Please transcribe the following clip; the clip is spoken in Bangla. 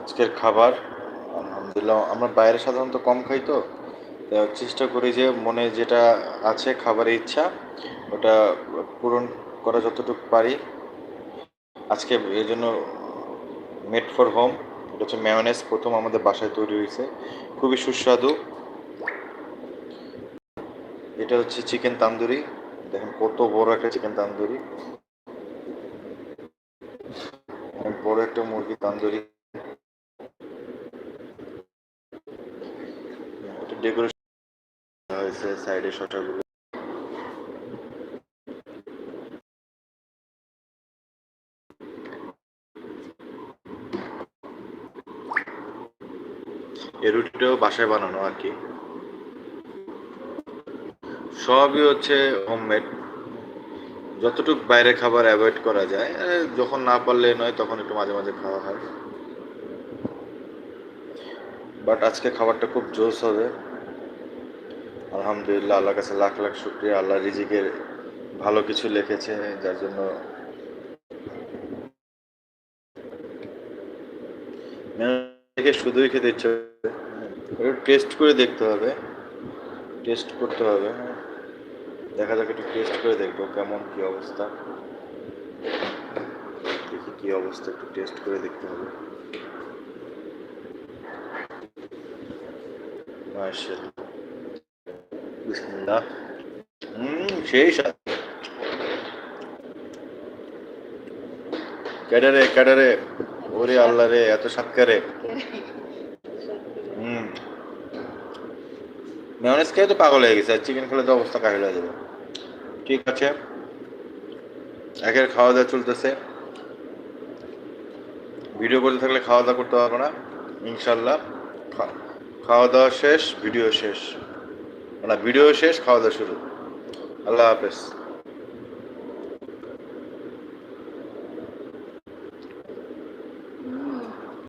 আজকের খাবার, আলহামদুলিল্লাহ, আমরা বাইরে সাধারণত কম খাই তো চেষ্টা করি যে মনে যেটা আছে খাবারের ইচ্ছা, ওটা পূরণ করা যতটুকু পারি। আজকে এই জন্য মেড ফর হোম এটা হচ্ছে ম্যায়োনেজ প্রথম আমাদের বাসায় তৈরি হয়েছে, খুবই সুস্বাদু। এটা হচ্ছে চিকেন তান্দুরি দেখেন কত বড় একটা চিকেন তান্দুরি বড় একটা মুরগি তান্দুরি এটা ডেকোরেশন হয়েছে সাইডে শটারগুলো এই রুটিটাও বাসায় বানানো আর কি। সবই হচ্ছে হোমমেড যতটুকু বাইরে খাবার অ্যাভয়েড করা যায় যখন না পারলে নয় তখন একটু মাঝে মাঝে খাওয়া হয়। বাট আজকে খাবারটা খুব জোস হবে। আলহামদুলিল্লাহ, আল্লাহর কাছে লাখ লাখ শুক্রিয়া। আল্লাহ রিজিকের ভালো কিছু লিখেছে, যার জন্য শুধুই খেতে ইচ্ছে একটু টেস্ট করে দেখতে হবে টেস্ট করতে হবে হ্যাঁ। দেখা যাক একটু টেস্ট করে দেখব কেমন কি অবস্থা। দেখি কি অবস্থা, একটু টেস্ট করে দেখতে হবে। বিসমিল্লাহ হুম, সেই স্বাদ ক্যাডারে ক্যাডারে ওরে আল্লাহ রে, এত সাতকারে হুম। মেয়নেজ খেয়ে তো পাগল হয়ে গেছে চিকেন খেলে তো অবস্থা কাহিল হয়ে যাবে। ঠিক আছে। একের খাওয়া দাওয়া চলতেছে। ভিডিও করতে থাকলে খাওয়া দাওয়া করতে পারব না। ইনশাল্লাহ খাওয়া দাওয়া শেষ ভিডিও শেষ। ভিডিও শেষ খাওয়া দাওয়া শুরু। আল্লাহ হাফেজ।